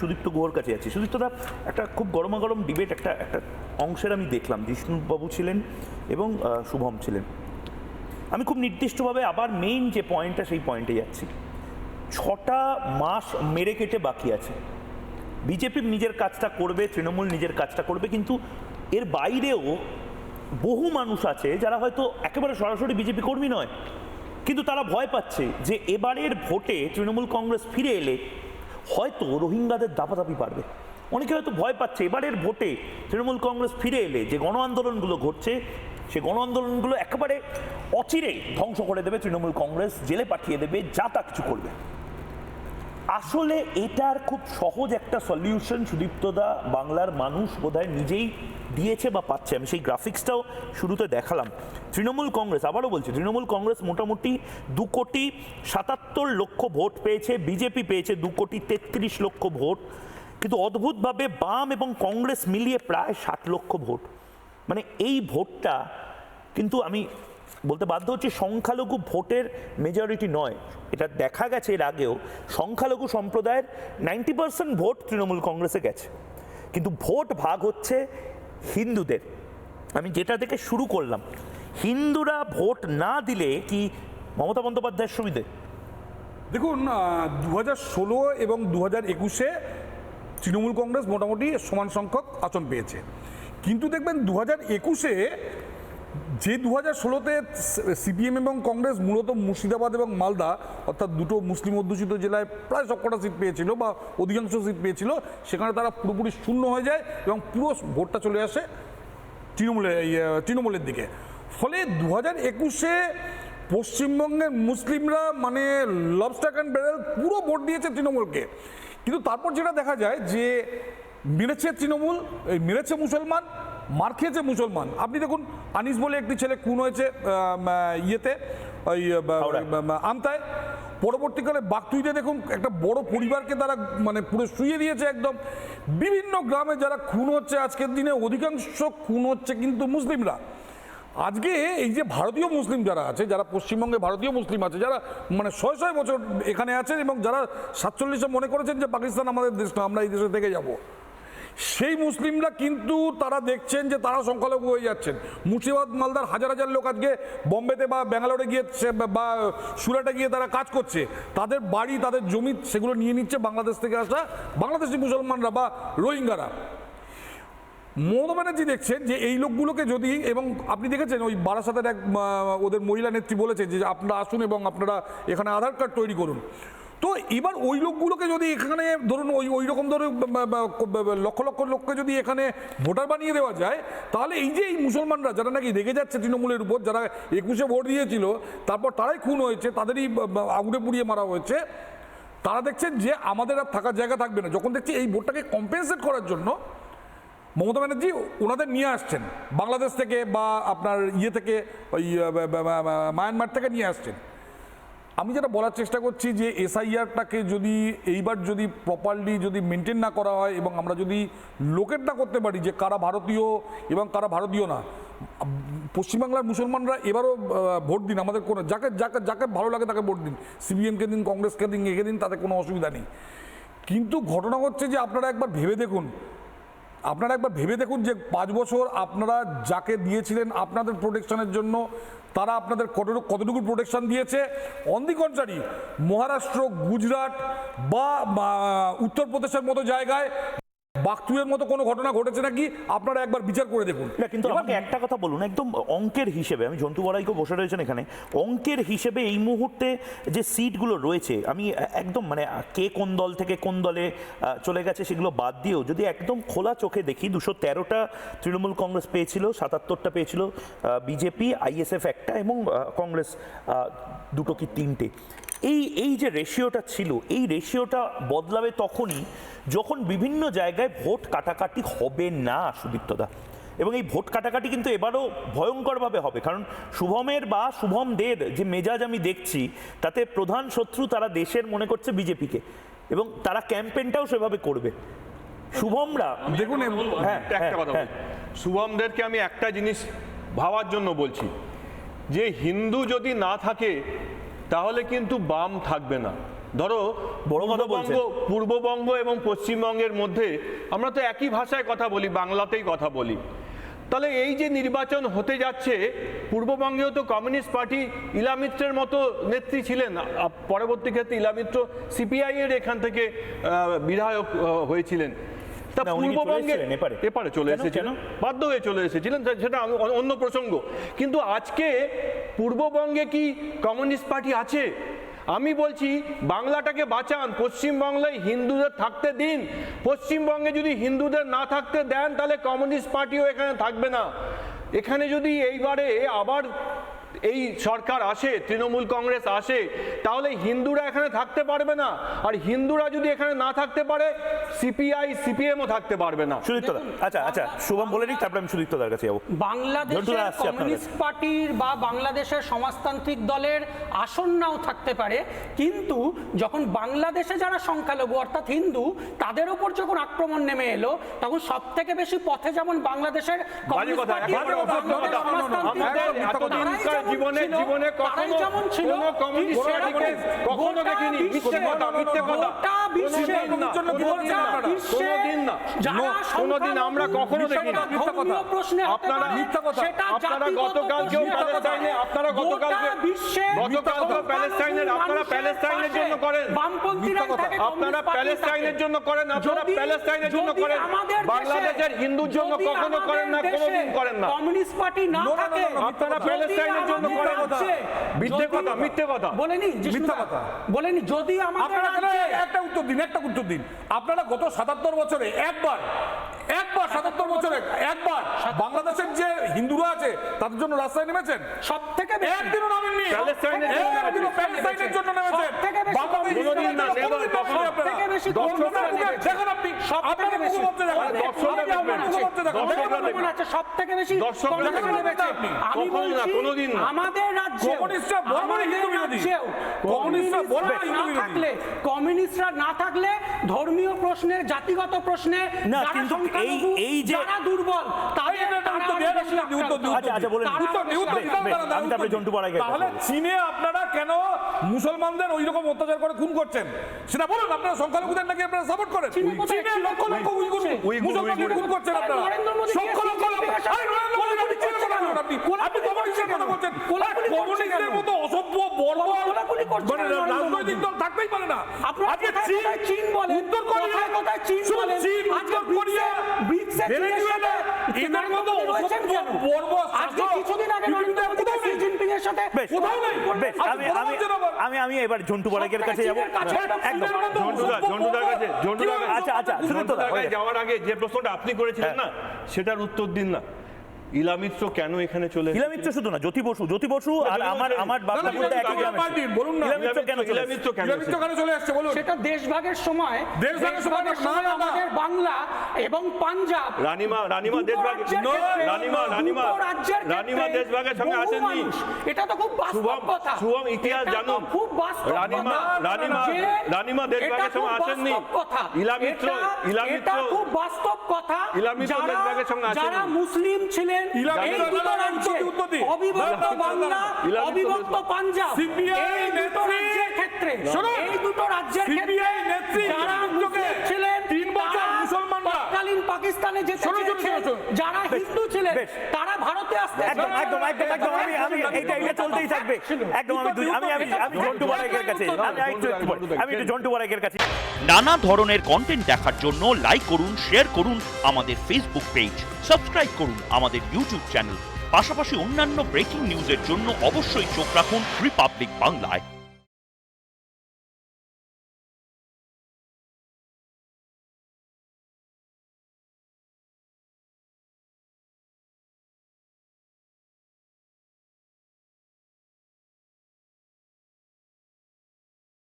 সুদীপ্ত গুহর কাছে যাচ্ছি সুদীপ্তদা একটা খুব গরমা গরম ডিবেট একটা একটা অংশের আমি দেখলাম। জিষ্ণুবাবু ছিলেন এবং শুভম ছিলেন। আমি খুব নির্দিষ্টভাবে আবার মেইন যে পয়েন্টটা সেই পয়েন্টে যাচ্ছি। ছটা মাস মেরে কেটে বাকি আছে। বিজেপি নিজের কাজটা করবে, তৃণমূল নিজের কাজটা করবে, কিন্তু এর বাইরেও বহু মানুষ আছে যারা হয়তো একেবারে সরাসরি বিজেপি কর্মী নয়, কিন্তু তারা ভয় পাচ্ছে যে এবারের ভোটে তৃণমূল কংগ্রেস ফিরে এলে হয়তো রোহিঙ্গাদের দাপাদাপি পারবে। অনেকে হয়তো ভয় পাচ্ছে, এবারের ভোটে তৃণমূল কংগ্রেস ফিরে এলে যে গণ আন্দোলনগুলো ঘটছে, সে গণ আন্দোলনগুলো একেবারে অচিরে ধ্বংস করে দেবে তৃণমূল কংগ্রেস, জেলে পাঠিয়ে দেবে, যা তা কিছু করবে। আসলে এটার খুব সহজ একটা সলিউশন সুদীপ্তদা বাংলার মানুষ বোধহয় নিজেই দিয়েছে বা পাচ্ছে। আমি সেই গ্রাফিক্সটাও শুরুতে দেখালাম। তৃণমূল কংগ্রেস, আবারও বলছি, তৃণমূল কংগ্রেস মোটামুটি দু কোটি সাতাত্তর লক্ষ ভোট পেয়েছে, বিজেপি পেয়েছে দু কোটি তেত্রিশ লক্ষ ভোট। কিন্তু অদ্ভুতভাবে বাম এবং কংগ্রেস মিলিয়ে প্রায় ষাট লক্ষ ভোট। মানে এই ভোটটা কিন্তু আমি বলতে বাধ্য হচ্ছে সংখ্যালঘু ভোটের মেজরিটি নয়। এটা দেখা গেছে এর আগেও। সংখ্যালঘু সম্প্রদায়ের নাইনটি পার্সেন্ট ভোট তৃণমূল কংগ্রেসে গেছে। কিন্তু ভোট ভাগ হচ্ছে হিন্দুদের। আমি যেটা থেকে শুরু করলাম, হিন্দুরা ভোট না দিলে কি মমতা বন্দ্যোপাধ্যায়ের সুবিধে? দেখুন দু হাজার ষোলো এবং দু হাজার একুশে তৃণমূল কংগ্রেস মোটামুটি সমান সংখ্যক আসন পেয়েছে। কিন্তু দেখবেন দু হাজার একুশে যে দু হাজার ষোলোতে সিপিএম এবং কংগ্রেস মূলত মুর্শিদাবাদ এবং মালদা, অর্থাৎ দুটো মুসলিম অধ্যুষিত জেলায় প্রায় সবকটা সিট পেয়েছিল বা অধিকাংশ সিট পেয়েছিল, সেখানে তারা পুরোপুরি শূন্য হয়ে যায় এবং পুরো ভোটটা চলে আসে তৃণমূলের তৃণমূলের দিকে। ফলে দু হাজার একুশে পশ্চিমবঙ্গের মুসলিমরা মানে লবস্টাক অ্যান্ড ব্যারেল পুরো ভোট দিয়েছে তৃণমূলকে। কিন্তু তারপর যেটা দেখা যায় যে মেরেছে তৃণমূল, এই মেরেছে মুসলমান মার খেয়েছে মুসলমান। আপনি দেখুন আনিস বলে একটি ছেলে খুন হয়েছে ইয়েতে ওই আমতায়। পরবর্তীকালে বাগতুইতে দেখুন একটা বড় পরিবারকে তারা মানে পুরো শুয়ে দিয়েছে একদম। বিভিন্ন গ্রামে যারা খুন হচ্ছে আজকের দিনে অধিকাংশ খুন হচ্ছে কিন্তু মুসলিমরা। আজকে এই যে ভারতীয় মুসলিম যারা আছে যারা পশ্চিমবঙ্গে ভারতীয় মুসলিম আছে যারা মানে ছয় ছয় বছর এখানে আছেন এবং যারা সাতচল্লিশে মনে করেছেন যে পাকিস্তান আমাদের দেশ না আমরা এই দেশে থেকে যাব। সেই মুসলিমরা কিন্তু তারা দেখছেন যে তারা সংখ্যালঘু হয়ে যাচ্ছেন। মুর্শিদাবাদ মালদার হাজার হাজার লোক আজকে বম্বেতে বা ব্যাঙ্গালোরে গিয়ে বা সুরাটে গিয়ে তারা কাজ করছে। তাদের বাড়ি, তাদের জমি সেগুলো নিয়ে নিচ্ছে বাংলাদেশ থেকে আসা বাংলাদেশি মুসলমানরা বা রোহিঙ্গারা। মমতা ব্যানার্জি দেখছেন যে এই লোকগুলোকে যদি, এবং আপনি দেখেছেন ওই বারাসাতের এক ওদের মহিলা নেত্রী বলেছে যে আপনারা আসুন এবং আপনারা এখানে আধার কার্ড তৈরি করুন। তো এবার ওই লোকগুলোকে যদি এখানে ধরুন ওই ওই রকম বা- লক্ষ লক্ষ লোককে যদি এখানে ভোটার বানিয়ে দেওয়া যায়, তাহলে এই যে এই মুসলমানরা যারা নাকি রেগে যাচ্ছে তৃণমূলের উপর, যারা একুশে ভোট দিয়েছিল, তারপর তারাই খুন হয়েছে, তাদেরই আগুনে পুড়িয়ে মারা হয়েছে, তারা দেখছেন যে আমাদের আর থাকার জায়গা থাকবে না। যখন দেখছি এই ভোটটাকে কম্পেনসেট করার জন্য মমতা ব্যানার্জি ওনাদের নিয়ে আসছেন, বাংলাদেশ থেকে বা আপনার ইয়ে থেকে, ওই মায়ানমার থেকে নিয়ে আসছেন। আমি যেটা বলার চেষ্টা করছি যে এসআইআরটাকে যদি এইবার যদি প্রপারলি যদি মেনটেন না করা হয় এবং আমরা যদি লোকেট না করতে পারি যে কারা ভারতীয় এবং কারা ভারতীয় না, পশ্চিমবাংলার মুসলমানরা এবারও ভোট দিন, আমাদের কোনো, যাকে যাকে যাকে ভালো লাগে তাকে ভোট দিন। সিপিএমকে দিন কংগ্রেসকে দিন, একে দিন, তাতে কোনো অসুবিধা নেই। কিন্তু ঘটনা হচ্ছে যে আপনারা একবার ভেবে দেখুন আপনারা একবার ভেবে দেখুন যে পাঁচ বছর আপনারা যাকে দিয়েছিলেন আপনাদের প্রোটেকশনের জন্য, তারা আপনাদের কতটুকু কতটুকু প্রোটেকশন দিয়েছে? On the contrary Maharashtra Gujarat বা, উত্তরপ্রদেশের মতো জায়গায় বাগতুয়ের মতো কোনো ঘটনা ঘটেছে নাকি? আপনারা একবার বিচার করে দেখুন। না কিন্তু আমাকে একটা কথা বলুন একদম অঙ্কের হিসেবে আমি জন্তু বড়াইকেও বসে রয়েছেন এখানে অঙ্কের হিসেবে এই মুহূর্তে যে সিটগুলো রয়েছে আমি একদম মানে কে কোন দল থেকে কোন দলে চলে গেছে সেগুলো বাদ দিয়েও যদি একদম খোলা চোখে দেখি দুশো তেরোটা তৃণমূল কংগ্রেস পেয়েছিল সাতাত্তরটা পেয়েছিল বিজেপি আইএসএফ একটা এবং কংগ্রেস দুটো কি তিনটে। এই এই যে রেশিওটা ছিল এই রেশিওটা বদলাবে তখনই যখন বিভিন্ন জায়গায় ভোট কাটাকাটি হবে না সুদীপ্তদা এবং এই ভোট কাটাকাটি কিন্তু এবারও ভয়ঙ্করভাবে হবে কারণ শুভমের বা শুভমদের যে মেজাজ আমি দেখছি তাতে প্রধান শত্রু তারা দেশের মনে করছে বিজেপিকে এবং তারা ক্যাম্পেনটাও সেভাবে করবে। শুভমরা দেখুন হ্যাঁ একটা হ্যাঁ, কথা হ্যাঁ। শুভমদেরকে আমি একটা জিনিস ভাবার জন্য বলছি যে হিন্দু যদি না থাকে তাহলে কিন্তু বাম থাকবে না। ধরো বড় কথা পূর্ববঙ্গ পূর্ববঙ্গ এবং পশ্চিমবঙ্গের মধ্যে আমরা তো একই ভাষায় কথা বলি বাংলাতেই কথা বলি। তাহলে এই যে নির্বাচন হতে যাচ্ছে পূর্ববঙ্গেও তো কমিউনিস্ট পার্টি ইলামিত্রের মতো নেত্রী ছিলেন। পরবর্তী ক্ষেত্রে ইলামিত্র সিপিআই এর এখান থেকে বিধায়ক হয়েছিলেন। তা পূর্ববঙ্গে এপারে? চলে কেন? বাধ্য হয়ে চলে এসেছিলেন সেটা অন্য প্রসঙ্গ। কিন্তু আজকে পূর্ববঙ্গে কি কমিউনিস্ট পার্টি আছে? আমি বলছি বাংলাটাকে বাঁচান পশ্চিমবাংলায় হিন্দুদের থাকতে দিন। পশ্চিমবঙ্গে যদি হিন্দুদের না থাকতে দেন তাহলে কমিউনিস্ট পার্টিও এখানে থাকবে না। এখানে যদি এইবারে আবার এই সরকার আসে তৃণমূল কংগ্রেস আসে তাহলে হিন্দুরা এখানে থাকতে পারবে না। আর হিন্দুরা যদি এখানে না থাকতে পারে সিপিআই সিপিএমও থাকতে পারবে না। সুদীপ্ত আচ্ছা আচ্ছা শুভম বলে নিক তারপরে আমি সুদীপ্ত দার কাছে যাব। বাংলাদেশের কমিউনিস্ট পার্টির বা বাংলাদেশের সমাজতান্ত্রিক দলের আসন নাও থাকতে পারে কিন্তু যখন বাংলাদেশে যারা সংখ্যালঘু অর্থাৎ হিন্দু তাদের উপর যখন আক্রমণ নেমে এলো তখন সব থেকে বেশি পথে যেমন বাংলাদেশের কমিউনিস্ট পার্টি জীবনে- জীবনে কখনো- যেমন ছিল, কখনো দেখিনি। মিথ্যে কথা, মিথ্যে কথা। কোনোদিন আমরা কখনো দেখিনি। মিথ্যা কথা। ধর্মীয় আপনারা মিথ্যা কথা। আপনারা প্রশ্নে হতে প্যালেস্টাইনে আপনারা গোটা গতকালকে বিশ্বে গতকালকেও প্যালেস্টাইনের আপনারা প্যালেস্টাইনের জন্য করেন আপনারা প্যালেস্টাইনের জন্য করেন আপনারা প্যালেস্টাইনের জন্য করেন বাংলাদেশের হিন্দুর জন্য কখনো করেন না কোনোদিন করেন না কমিউনিস্ট পার্টি না থাকে আপনারা প্যালেস্টাইনের জন্য আমাদের করেন মিথ্যে কথা, মিথ্যে কথা। বলেনি মিথ্যা কথা। বলেনি যদি আমাদের আপনারা একটা উত্তর দিন একটা উত্তর দিন। আপনারা গত সাতাত্তর বছরে একবার একবার সাতাত্তর বছরে একবার বাংলাদেশের যে হিন্দুরা আছে তাদের জন্য রাস্তায় নেমেছেন। সব থেকে একদিনও নামেননি। জন্য একদিনও প্যালেস্টাইনের জন্য নেমেছেন। আমাদের রাজ্যে কমিউনিস্টরা না থাকলে কমিউনিস্টরা না থাকলে ধর্মীয় প্রশ্নে জাতিগত প্রশ্নে না, কিন্তু এই- এই যে- যারা দুর্বল। আচ্ছা, আচ্ছা। তাহলে চীনে আপনারা কেন মুসলমানদের ওই রকম অত্যাচার করে খুন করছেন? সেটা বলুন আপনারা সংখ্যালঘুদের নাকি আপনারা সাপোর্ট করেন? চীনে লক্ষ লক্ষ উইগুর উইগুর, মুসলমানদের খুন করছেন আপনারা? আপনি চীনের কথা বলুন আপনি। আপনি কমিউনিস্টের কথা বলছেন। কমিউনিস্টের মতো অসভ্য বর্বর মানে রাজনৈতিক দল থাকতেই পারে না। আজকে চীন চীন বলেন? উত্তর কোরিয়া কোথায় কোথায় চীন শুনুন, চীন উত্তর কোরিয়া ব্রিক্সে ভেনেজুয়েলা এদের মতো নরেন্দ্র মোদী রয়েছেন অসভ্য কেন? আজকে কিছুদিন আগে কোথাও সাথে কোথাও আমি- নেই। বেশ আজ আমি আমি হচ্ছে না আবার। আমি আমি এবার ঝন্টু পাড়াকের কাছে যাব একদম ঝন্টুদা, ঝন্টুদার কাছে, ঝন্টুদার আচ্ছা, আচ্ছা, সুদীপ্ত যাওয়ার আগে যে প্রশ্নটা আপনি করেছিলেন হ্যাঁ। না সেটার উত্তর দিন না ইলামিত্র কেন এখানে চলে? ইলামিত্র শুধু না জ্যোতি বসু জ্যোতি বসু আর আমার আমার না, বলতে একই গ্রামে বলুন না। ইলামিত্র কেন চলে ইলামিত্র কেন চলে আসছে বলুন সেটা দেশভাগের সময় দেশভাগের সময় না। আমাদের বাংলা এবং পাঞ্জাব। রানিমা রানিমা দেশভাগে রানিমা রানিমা রানিমা দেশভাগের সঙ্গে আসেননি। এটা তো খুব বাস্তব কথা। শুভম ইতিহাস জানুন। খুব বাস্তব রানিমা। রানিমা রানিমা দেশভাগের সঙ্গে আসেননি। ইলামিত্র এটা- ইলামিত্র এটা খুব বাস্তব কথা। ইলামিত্র যারা- দেশভাগের সঙ্গে আসেননি। যারা মুসলিম ছিলেন ইলামিত্র এই দুটো রাজ্যে উত্তর দিন, অবিভক্ত বাংলা অবিভক্ত পাঞ্জাব এই নেত্রী- ক্ষেত্রে শুনুন। এই দুটো রাজ্যের ক্ষেত্রে নেত্রী। যারা মুসলিম ছিলেন পাকিস্তানে। যারা হিন্দু ছিলেন তারা ভারতে আসতে একদম একদম একদম একদম আমি আমি এইটা এইটা চলতেই থাকবে। একদম আমি আমি আমি পাড়াকের কাছে। আমি একটু আমি একটু পাড়াকের কাছে। নানা ধরনের কন্টেন্ট দেখার জন্য লাইক করুন শেয়ার করুন আমাদের ফেসবুক পেজ সাবস্ক্রাইব করুন আমাদের ইউটিউব চ্যানেল পাশাপাশি অন্যান্য ব্রেকিং নিউজের জন্য অবশ্যই চোখ রাখুন রিপাবলিক বাংলায়